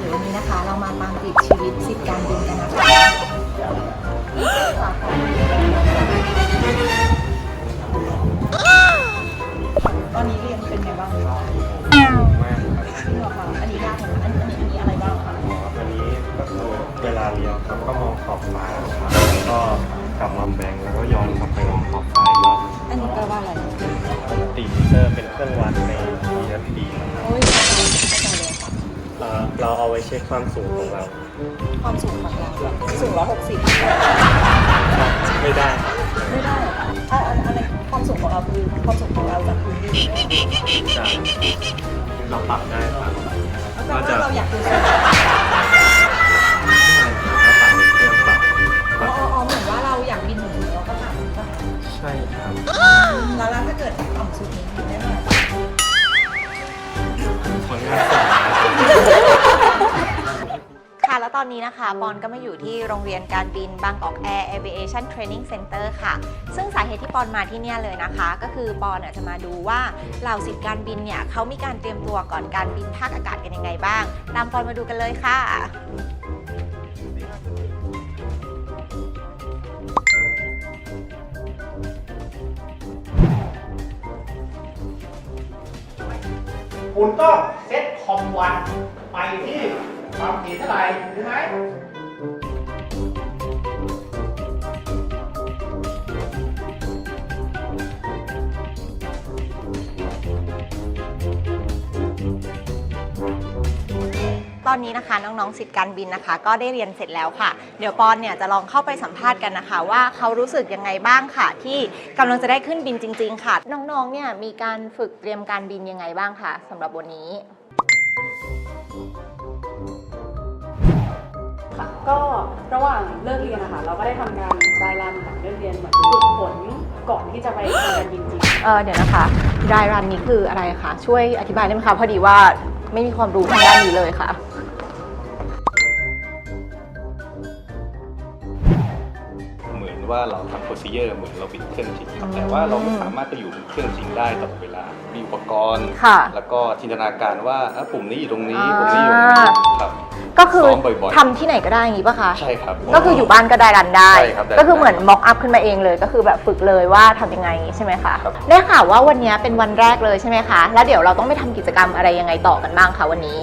เดี๋ยววันนี้นะคะ เรามาตามติดชีวิตสิทธิการบินกันนะคะตอนนี้เรียนเป็นไงบ้างคะ ว้เช็คความสูงของเรา ความสูงของเราแบบสูงร้อยหกสิบไม่ได้ ไม่ได้เหรอคะอะอันอะไรความสูงของเราคือความสูงของเราจากพื้นดินจะเราปรับได้ครับแปลว่าเราอยากดูสูง แล้วตอนนี้นะคะปอนก็มาอยู่ที่โรงเรียนการบินบางกอกแอร์ Aviation Training Center ค่ะ ซึ่งสาเหตุที่ปอนมาที่เนี่ยเลยนะคะ ก็คือปอนน่ะจะมาดูว่าเหล่าสิทธิการบินเนี่ยเขามีการเตรียมตัวก่อนการบินภาคอากาศกันยังไงบ้าง ตามปอนมาดูกันเลยค่ะคุณต้องเซ็ตคอมวันไปที่ ความถี่เท่าไหร่รู้ไหมตอนนี้นะคะน้องๆสิทธิ์การบินนะคะ ก็ได้เรียนเสร็จแล้วค่ะ เดี๋ยวปอนเนี่ยจะลองเข้าไปสัมภาษณ์กันนะคะ ว่าเขารู้สึกยังไงบ้างค่ะ ที่กำลังจะได้ขึ้นบินจริง ๆ ค่ะ น้องๆเนี่ยมีการฝึกเตรียมการบินยังไงบ้างคะสำหรับวันนี้ งเลิกเรียนนะคะเราก็ได้ทำการรายรันหลังเลิกเรียนเหมือนฝึกฝนก่อนที่จะไปทำการบินจริงเออเดี๋ยวนะคะรายรันนี้คืออะไรคะ ช่วยอธิบายได้ไหมคะ พอดีว่าไม่มีความรู้ทางด้านนี้เลยค่ะ เหมือนว่าเราทำโปรซีเจอร์เหมือนเราบินเครื่องจริงครับแต่ว่าเราไม่สามารถไปอยู่บนเครื่องจริงได้ตลอดเวลา มีอุปกรณ์ ค่ะแล้วก็จินตนาการว่าอะปุ่มนี้อยู่ตรงนี้อ่าปุ่มนี้อยู่ตรงนี้ครับ ก็คือซ้อมบ่อยๆ ทำที่ไหนก็ได้อย่างนี้ปะคะใช่ครับ ก็คืออยู่บ้านก็ได้รันได้ ใช่ครับได้ก็คือเหมือนม็อกอัพขึ้นมาเองเลย ก็คือแบบฝึกเลยว่าทำยังไงใช่ไหมคะครับ ได้ข่าวว่าวันนี้เป็นวันแรกเลยใช่ไหมคะ แล้วเดี๋ยวเราต้องไปทำกิจกรรมอะไรยังไงต่อกันบ้างคะวันนี้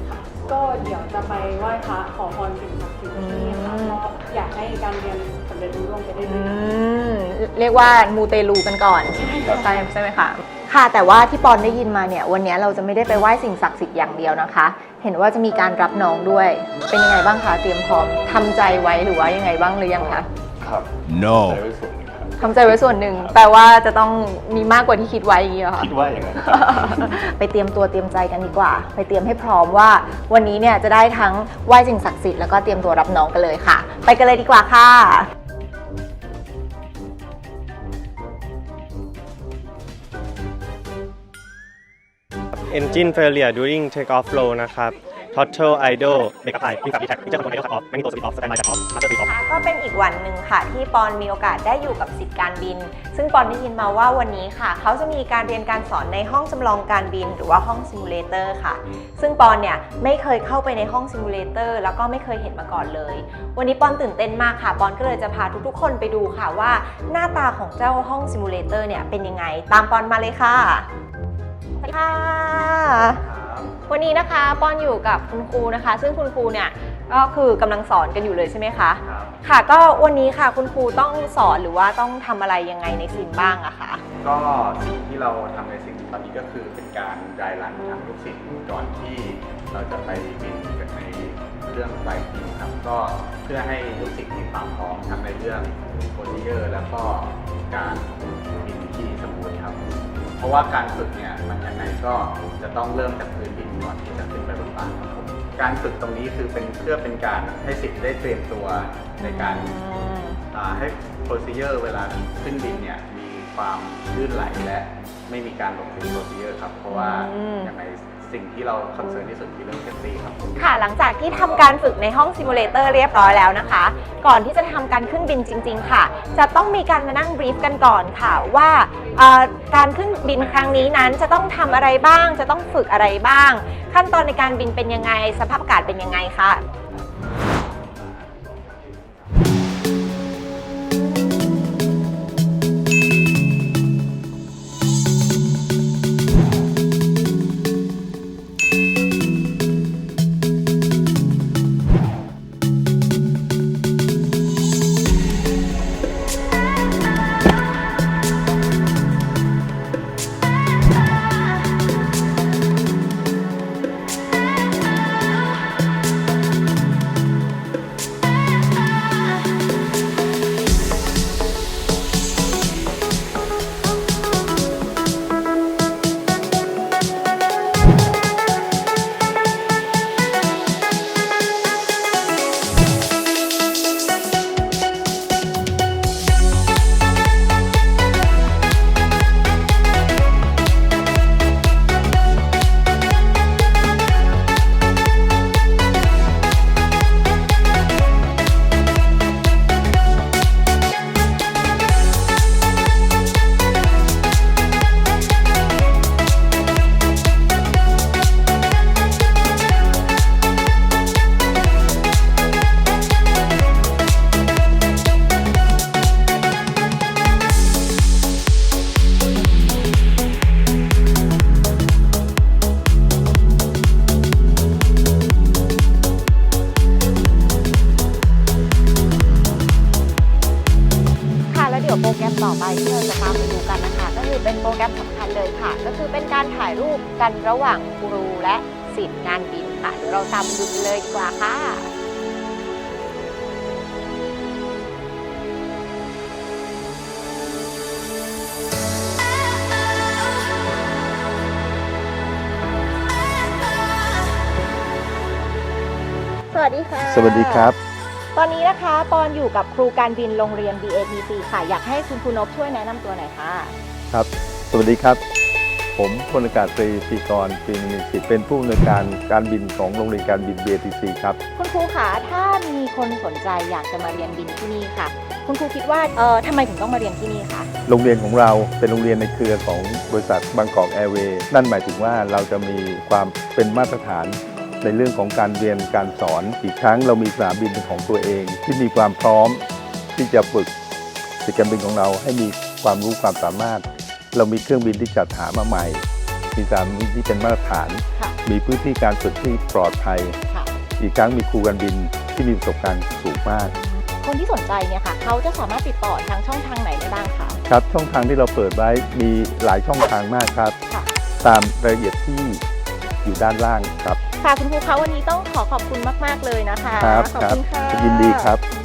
ๆก็เดี๋ยวจะไปไหว้พระขอพรสิ่งศักดิ์สิทธิ์ที่นี่ค่ะอืม ก็อยากให้การเรียนสำเร็จรุ่งเรืองไปได้อืดีมเรียกว่ามูเตลูกันก่อนใช่ใช่ไหมคะ ค่ะแต่ว่าที่ปอนได้ยินมาเนี่ย วันนี้เราจะไม่ได้ไปไหว้สิ่งศักดิ์สิทธิ์อย่างเดียวนะคะ เห็นว่าจะมีการรับน้องด้วย เป็นยังไงบ้างคะเตรียมพร้อมทำใจไว้หรือว่ายังไงบ้างหรือยังคะครับ No. ใช้ไว้ส่วนหนึ่งครับทำใจไว้ส่วนหนึ่งแปลว่าจะต้องมีมากกว่าที่คิดไว้อย่างนี้เหรอคะ คิดว่าอย่างนั้นครับ ไปเตรียมตัวเตรียมใจกันดีกว่า ไปเตรียมให้พร้อมว่า วันนี้เนี่ยจะได้ทั้งไหว้สิ่งศักดิ์สิทธิ์แล้วก็เตรียมตัวรับน้องกันเลยค่ะ ไปกันเลยดีกว่าค่ะ Engine failure during take off flow นะครับ Total idle make up high วิ่กับ detect ที่จะคอนโทรล idle cut off ไม่มีตัว switch off standby cut off master switch off ก็เป็นอีกวันหนึ่งค่ะ ที่ปอนมีโอกาสได้อยู่กับสิทธิการบิน ซึ่งปอนได้ยินมาว่าวันนี้ค่ะ เขาจะมีการเรียนการสอนในห้องจำลองการบิน หรือว่าห้องซิมูเลเตอร์ค่ะ ซึ่งปอนเนี่ยไม่เคยเข้าไปในห้องซิมูเลเตอร์แล้วก็ไม่เคยเห็นมาก่อนเลย วันนี้ปอนตื่นเต้นมากค่ะ ปอนก็เลยจะพาทุกๆ คนไปดูค่ะว่า หน้าตาของเจ้าห้องซิมูเลเตอร์เนี่ยเป็นยังไง ตามปอนมาเลยค่ะ สวัสดีค่ะวันนี้นะคะปอนอยู่กับคุณครูนะคะ ซึ่งคุณครูเนี่ยก็คือกำลังสอนกันอยู่เลยใช่ไหมคะครับค่ะ ก็วันนี้ค่ะคุณครูต้องสอนหรือว่าต้องทำอะไรยังไงในซิมบ้างอะคะก็สิ่งที่เราทำในสิ่งตอนนี้ก็คือเป็นการรายรันทางลูกศิษย์ก่อนที่เราจะไปบินกันในเรื่องไฟล์ทีครับก็เพื่อให้ลูกศิษย์มีความพร้อมทั้งในเรื่องโปรซีเจอร์แล้วก็การบินที่สมูทครับ เพราะว่าการฝึกเนี่ยมันยังไงก็จะต้องเริ่มจากพื้นดินก่อนที่จะขึ้นไปบนฟ้าครับผมการฝึกตรงนี้คือเป็นเพื่อเป็นการให้ศิษย์ได้เตรียมตัวในการอ่าให้ procedure เวลาขึ้นบินเนี่ยมีความลื่นไหลและไม่มีการหลงลืม procedure ครับเพราะว่าอืม ยังไง สิ่งที่เราคอนเซิร์นที่สุดคือเรื่องเซฟตี้ครับ ค่ะหลังจากที่ทำการฝึกในห้องซิมูเลเตอร์เรียบร้อยแล้วนะคะ ก่อนที่จะทำการขึ้นบินจริง ๆ ค่ะ จะต้องมีการมานั่งบรีฟกันก่อนค่ะว่าเอ่อการขึ้นบินครั้งนี้นั้นจะต้องทำอะไรบ้าง จะต้องฝึกอะไรบ้าง ขั้นตอนในการบินเป็นยังไง สภาพอากาศเป็นยังไงค่ะค่ะ ไปที่เราจะตามไปดูกันนะคะ ก็คือเป็นโปรแกรมสำคัญเลยค่ะ ก็คือเป็นการถ่ายรูปกันระหว่างครูและสิทธิ์งานบินค่ะเดี๋ยวเราตามไปดูกันเลยดีกว่าค่ะสวัสดีค่ะ สวัสดีครับ ตอนนี้นะคะปอนอยู่กับครูการบินโรงเรียน BATC ค่ะ อยากให้คุณครูนพช่วยแนะนำตัวหน่อยค่ะ ครับ สวัสดีครับ ผมพลอากาศตรีศรีกรปีนิสิตเป็นผู้อำนวยการการบินของโรงเรียนการบิน BATC ครับ คุณครูคะถ้ามีคนสนใจอยากจะมาเรียนบินที่นี่ค่ะ คุณครูคิดว่าเออทำไมถึงต้องมาเรียนที่นี่คะโรงเรียนของเราเป็นโรงเรียนในเครือของบริษัทบางกอกแอร์เวย์นั่นหมายถึงว่าเราจะมีความเป็นมาตรฐาน ในเรื่องของการเรียนการสอน อีกครั้งเรามีสนามบินเป็นของตัวเอง ที่มีความพร้อมที่จะฝึกสิทธิการบินของเราให้มีความรู้ความสามารถ เรามีเครื่องบินที่จัดหามาใหม่ มีสนามบินที่เป็นมาตรฐานค่ะมีพื้นที่การฝึกที่ปลอดภัยค่ะอีกครั้งมีครูการบินที่มีประสบการณ์สูงมากคนที่สนใจเนี่ยค่ะเขาจะสามารถติดต่อทางช่องทางไหนได้บ้างคะครับช่องทางที่เราเปิดไว้มีหลายช่องทางมากครับค่ะตามรายละเอียดที่อยู่ด้านล่างครับ ค่ะคุณครูคะวันนี้ต้องขอขอบคุณมาก ๆ เลยนะคะ ครับขอบครับคุณค่ะ ยินดีครับ